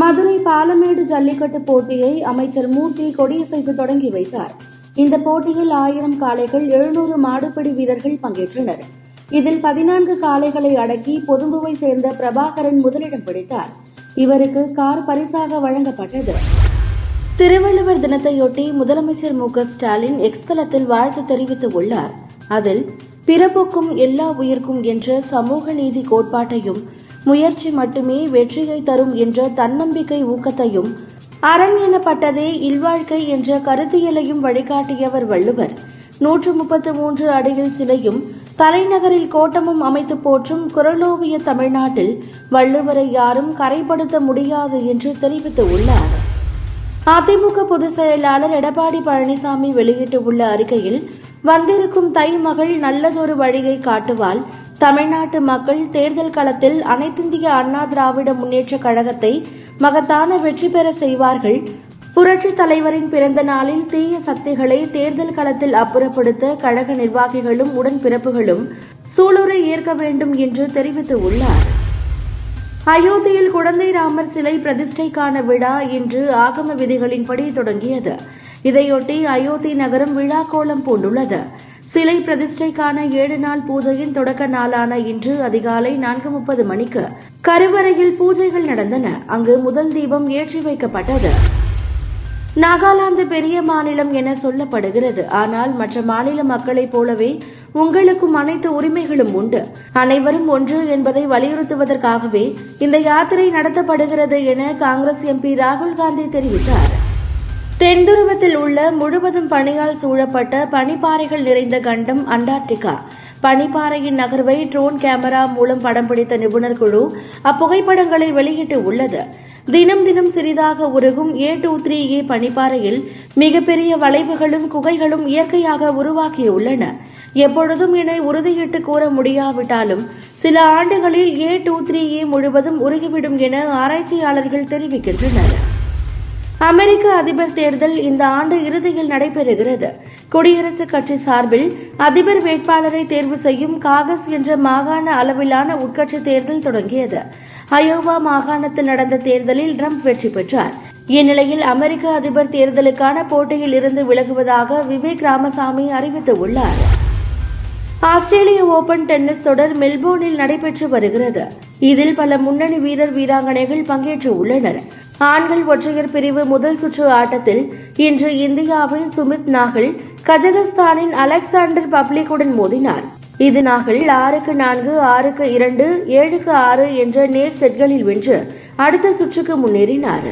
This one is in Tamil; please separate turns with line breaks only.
மதுரை பாலமேடு ஜல்லிக்கட்டு போட்டியை அமைச்சர் மூர்த்தி கொடியசைத்து தொடங்கி வைத்தார். இந்த போட்டியில் ஆயிரம் காளைகள் எழுநூறு மாடுபிடி வீரர்கள் பங்கேற்றனர். இதில் பதினான்கு காளைகளை அடக்கி பொதும்புவை சேர்ந்த பிரபாகரன் முதலிடம் பிடித்தார். இவருக்கு கார் பரிசாக வழங்கப்பட்டது. திருவள்ளுவர் தினத்தையொட்டி முதலமைச்சர் மு க ஸ்டாலின் எக்ஸ் தளத்தில் வாழ்த்து தெரிவித்துள்ளார் அதில் பிறப்புக்கும் எல்லா உயிர்க்கும் என்ற சமூக நீதி கோட்பாட்டையும் முயற்சி மட்டுமே வெற்றியை தரும் என்ற தன்னம்பிக்கை ஊக்கத்தையும் அரண் எனப்பட்டதே இல்வாழ்க்கை என்ற கருத்தியலையும் வழிகாட்டியவர் வள்ளுவர். நூற்று முப்பத்து மூன்று அடியில் சிலையும் தலைநகரில் கோட்டமும் அமைத்து போற்றும் குரலோவிய தமிழ்நாட்டில் வள்ளுவரை யாரும் கரைப்படுத்த முடியாது என்று தெரிவித்துள்ளார். அதிமுக பொதுச் செயலாளர் எடப்பாடி பழனிசாமி வெளியிட்டுள்ள அறிக்கையில் வந்திருக்கும் தை மகள் நல்லதொரு வழியை காட்டுவால் தமிழ்நாட்டு மக்கள் தேர்தல் களத்தில் அனைத்திந்திய அண்ணா திராவிட முன்னேற்ற கழகத்தை மகத்தான வெற்றி பெற செய்வார்கள். புரட்சித் தலைவரின் பிறந்த நாளில் தீய சக்திகளை தேர்தல் களத்தில் அப்புறப்படுத்த கழக நிர்வாகிகளும் உடன்பிறப்புகளும் சூளுரை ஏற்க வேண்டும் என்று தெரிவித்துள்ளார் அயோத்தியில் குழந்தை ராமர் சிலை பிரதிஷ்டைக்கான விழா இன்று ஆகம விதிகளின்படி தொடங்கியது. இதையொட்டி அயோத்தி நகரம் விழா கோலம் பூண்டுள்ளது. சிலை பிரதிஷ்டைக்கான ஏழு நாள் பூஜையின் தொடக்க நாளான இன்று அதிகாலை நான்கு முப்பது மணிக்கு கருவறையில் பூஜைகள் நடந்தன. அங்கு முதல் தீபம் ஏற்றி வைக்கப்பட்டது. நாகாலாந்து பெரிய மாநிலம் என சொல்லப்படுகிறது. ஆனால் மற்ற மாநில மக்களைப் போலவே உங்களுக்கும் அனைத்து உரிமைகளும் உண்டு. அனைவரும் ஒன்று என்பதை வலியுறுத்துவதற்காகவே இந்த யாத்திரை நடத்தப்படுகிறது என காங்கிரஸ் எம்பி ராகுல் காந்தி தெரிவித்தார். தென்துருவத்தில் உள்ள முழுவதும் பனியால் சூழப்பட்ட பனிப்பாறைகள் நிறைந்த கண்டம் அண்டார்டிகா. பனிப்பாறையின் நகர்வை ட்ரோன் கேமரா மூலம் படம் பிடித்த நிபுணர் குழு அப்புகைப்படங்களை வெளியிட்டு உள்ளது. தினம் தினம் சிறிதாக உருகும் ஏ டூ த்ரீ ஏ பனிப்பாறையில் மிகப்பெரிய வளைவுகளும் குகைகளும் இயற்கையாக உருவாக்கியுள்ளன எப்பொழுதும் இணை உறுதியிட்டு கூற முடியாவிட்டாலும் சில ஆண்டுகளில் ஏ டூ த்ரீ ஏ முழுவதும் உருகிவிடும் என ஆராய்ச்சியாளர்கள் தெரிவிக்கின்றனர். அமெரிக்க அதிபர் தேர்தல் இந்த ஆண்டு இறுதியில் நடைபெறுகிறது. குடியரசுக் கட்சி சார்பில் அதிபர் வேட்பாளரை தேர்வு செய்யும் காகஸ் என்ற மாகாண அளவிலான உட்கட்சி தேர்தல் தொடங்கியது. அயோவா மாகாணத்தில் நடந்த தேர்தலில் ட்ரம்ப் வெற்றி பெற்றார். இந்நிலையில் அமெரிக்க அதிபர் தேர்தலுக்கான போட்டியில் இருந்து விலகுவதாக விவேக் ராமசாமி அறிவித்துள்ளார். ஆஸ்திரேலிய ஓபன் டென்னிஸ் தொடர் மெல்போர்னில் நடைபெற்று வருகிறது. இதில் பல முன்னணி வீரர் வீராங்கனைகள் பங்கேற்று உள்ளனர். ஆண்கள் ஒற்றையர் பிரிவு முதல் சுற்று ஆட்டத்தில் இன்று இந்தியாவின் சுமித் நாகல் கஜகஸ்தானின் அலெக்சாண்டர் பப்ளிக்குடன் மோதினார். இது நாகல் ஆறுக்கு நான்கு ஆறுக்கு இரண்டு ஏழுக்கு ஆறு என்ற நேர் செட்களில் வென்று அடுத்த சுற்றுக்கு முன்னேறினார்.